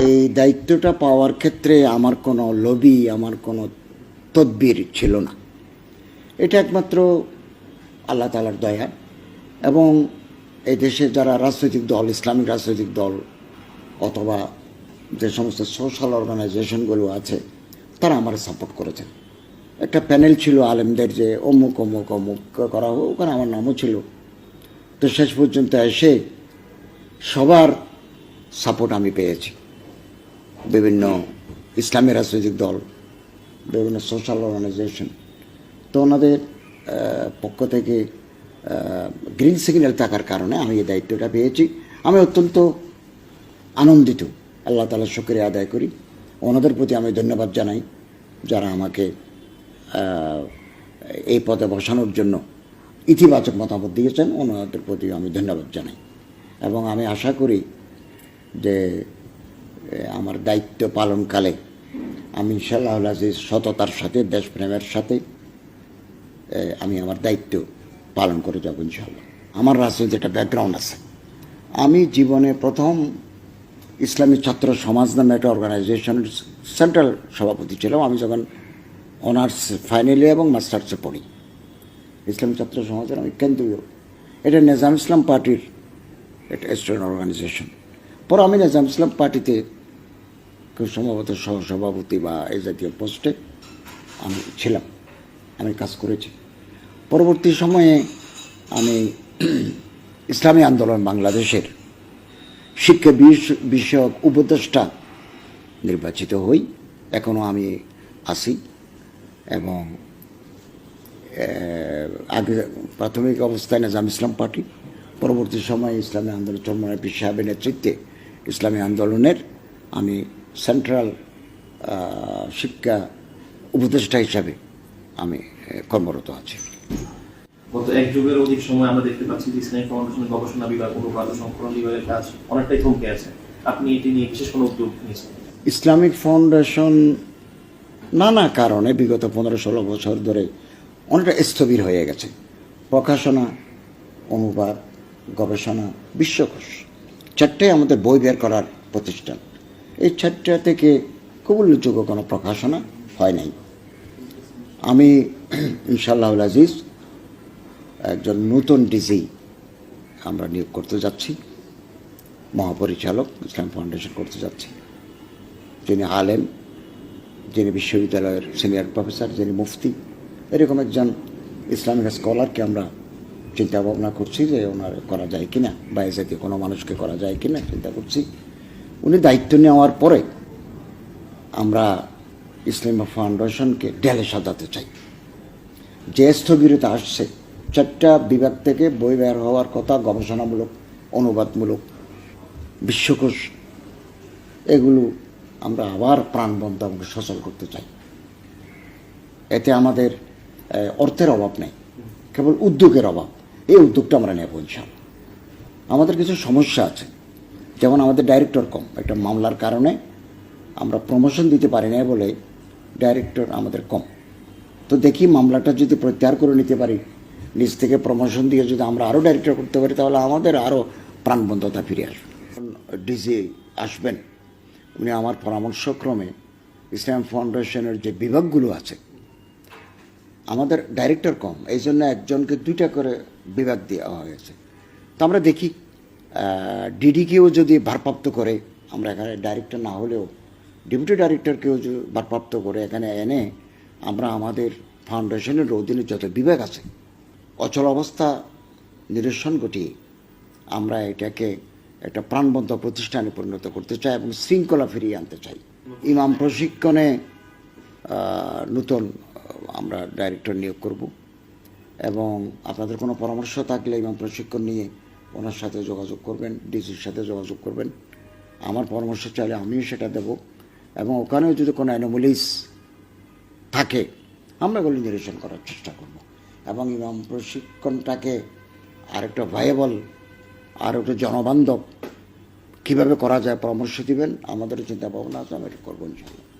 এই দায়িত্বটা পাওয়ার ক্ষেত্রে আমার কোনো লবি, আমার কোনো তদবির ছিল না। এটা একমাত্র আল্লাহ তালার দয়া এবং এই দেশে যারা রাজনৈতিক দল, ইসলামিক রাজনৈতিক দল অথবা যে সমস্ত সোশ্যাল অর্গানাইজেশনগুলো আছে, তারা আমার সাপোর্ট করেছেন। একটা প্যানেল ছিল আলেমদের যে অমুক অমুক অমুক করা হোক, ওখানে আমার নামও ছিল। তো শেষ পর্যন্ত এসে সবার সাপোর্ট আমি পেয়েছি। বিভিন্ন ইসলামী রাজনৈতিক দল, বিভিন্ন সোশ্যাল অর্গানাইজেশন তো ওনাদের পক্ষ থেকে গ্রিন সিগন্যাল থাকার কারণে আমি এই দায়িত্বটা পেয়েছি। আমি অত্যন্ত আনন্দিত। আল্লাহ তালা শুক্রিয়া আদায় করি। ওনাদের প্রতি আমি ধন্যবাদ জানাই যারা আমাকে এই পদে বসানোর জন্য ইতিবাচক মতামত দিয়েছেন। ওনাদের প্রতি আমি ধন্যবাদ জানাই। এবং আমি আশা করি যে আমার দায়িত্ব পালনকালে আমি ইনশাল্লাহ আজিজ সততার সাথে, দেশপ্রেমের সাথে আমি আমার দায়িত্ব পালন করে যাব ইনশাল্লাহ আমার রাজনীতি একটা ব্যাকগ্রাউন্ড আছে, আমি জীবনে প্রথম ইসলামী ছাত্র সমাজ নামে একটা অর্গানাইজেশনের সেন্ট্রাল সভাপতি ছিলাম। আমি যখন অনার্স ফাইনালে এবং মাস্টার্সে পড়ি, ইসলামী ছাত্র সমাজের আমি কেন্দ্রীয়, এটা নিজাম ইসলাম পার্টির একটা স্টুডেন্ট অর্গানাইজেশন পরে আমি নিজাম ইসলাম পার্টিতে খুব সম্ভবত সহসভাপতি বা এই জাতীয় পোস্টে আমি ছিলাম, আমি কাজ করেছি। পরবর্তী সময়ে আমি ইসলামী আন্দোলন বাংলাদেশের শিক্ষা বিষ- বিষয়ক উপদেষ্টা নির্বাচিত হই এখনও আমি আছি এবং আগে প্রাথমিক অবস্থায় নিজাম ইসলাম পার্টি, পরবর্তী সময়ে ইসলামী আন্দোলন পীর সাহেবের নেতৃত্বে ইসলামী আন্দোলনের আমি সেন্ট্রাল শিক্ষা উপদেষ্টা হিসাবে আমি কর্মরত আছি। গত এক যুগের অধিক সময় আমরা দেখতে পাচ্ছি যে ইসলামিক ফাউন্ডেশনের গবেষণা বিভাগ অনুবাদ ও সংকলন বিভাগের কাজ অনেকটাই থমকে আছে। আপনি এটি নিয়ে বিশেষ কোনো উদ্যোগ নিয়েছেন? ইসলামিক ফাউন্ডেশন নানা কারণে বিগত পনেরো ষোলো বছর ধরে অনেকটা স্থবির হয়ে গেছে। প্রকাশনা অনুবাদ গবেষণা বিশ্বকোষ চারটে আমাদের বই বের করার প্রতিষ্ঠান। এই চারটা থেকে খুব উল্লেখযোগ্য কোনো প্রকাশনা হয় নাই। আমি ইনশাল্লাহ আজিজ একজন নতুন ডিজি আমরা নিয়োগ করতে যাচ্ছি। মহাপরিচালক ইসলাম ফাউন্ডেশন করতে যাচ্ছি। যিনি আলেম, যিনি বিশ্ববিদ্যালয়ের সিনিয়র প্রফেসর, যিনি মুফতি, এরকম একজন ইসলামিক স্কলারকে আমরা চিন্তা ভাবনা করছি যে ওনার করা যায় কিনা, বা এ কোনো মানুষকে করা যায় কিনা চিন্তা করছি। উনি দায়িত্ব নেওয়ার পরে আমরা ইসলাম ফাউন্ডেশনকে ঢেলে সাজাতে চাই। যে স্থবিরতা আসছে, চারটা বিভাগ থেকে বই বের হওয়ার কথা, গবেষণামূলক, অনুবাদমূলক, বিশ্বকোষ, এগুলো আমরা আবার প্রাণবন্ত আমাকে সচল করতে চাই। এতে আমাদের অর্থের অভাব নেই, কেবল উদ্যোগের অভাব। এই উদ্যোগটা আমরা নেব ইনশাল্লাহ আমাদের কিছু সমস্যা আছে। যেমন আমাদের ডাইরেক্টর কম, একটা মামলার কারণে আমরা প্রমোশন দিতে পারি না বলে ডাইরেক্টর আমাদের কম। তো দেখি মামলাটা যদি প্রত্যাহার করে নিতে পারি, নিজ থেকে প্রমোশন দিয়ে যদি আমরা আরও ডাইরেক্টর করতে পারি, তাহলে আমাদের আরও প্রাণবন্ধতা ফিরে আসবে। ডিজি আসবেন, উনি আমার পরামর্শক্রমে ইসলাম ফাউন্ডেশনের যে বিভাগগুলো আছে, আমাদের ডাইরেক্টর কম এই জন্য একজনকে দুইটা করে বিভাগ দেওয়া হয়েছে। তো আমরা দেখি ডিডিকেও যদি ভারপ্রাপ্ত করে, আমরা এখানে ডাইরেক্টর না হলেও ডেপুটি ডাইরেক্টরকেও যদি ভারপ্রাপ্ত করে এখানে এনে, আমরা আমাদের ফাউন্ডেশনের অধীনে যত বিভাগ আছে, অচল অবস্থা নিরসন ঘটিয়ে আমরা এটাকে একটা প্রাণবন্ত প্রতিষ্ঠানে পরিণত করতে চাই এবং শৃঙ্খলা ফিরিয়ে আনতে চাই। ইমাম প্রশিক্ষণে নতুন আমরা ডাইরেক্টর নিয়োগ করব এবং আপনাদের কোনো পরামর্শ থাকলে ইমাম প্রশিক্ষণ নিয়ে ওনার সাথে যোগাযোগ করবেন, ডিসির সাথে যোগাযোগ করবেন। আমার পরামর্শ চাইলে আমিও সেটা দেব এবং ওখানেও যদি কোনো অ্যানোমলিস থাকে, আমরা এগুলো নিরসন করার চেষ্টা করব। এবং ইমাম প্রশিক্ষণটাকে আরেকটা ভাইয়েবল আর একটা জনবান্ধব কীভাবে করা যায় পরামর্শ দিবেন আমাদের চিন্তা ভাবনা আছে আমি এটা করব ইনশাল্লাহ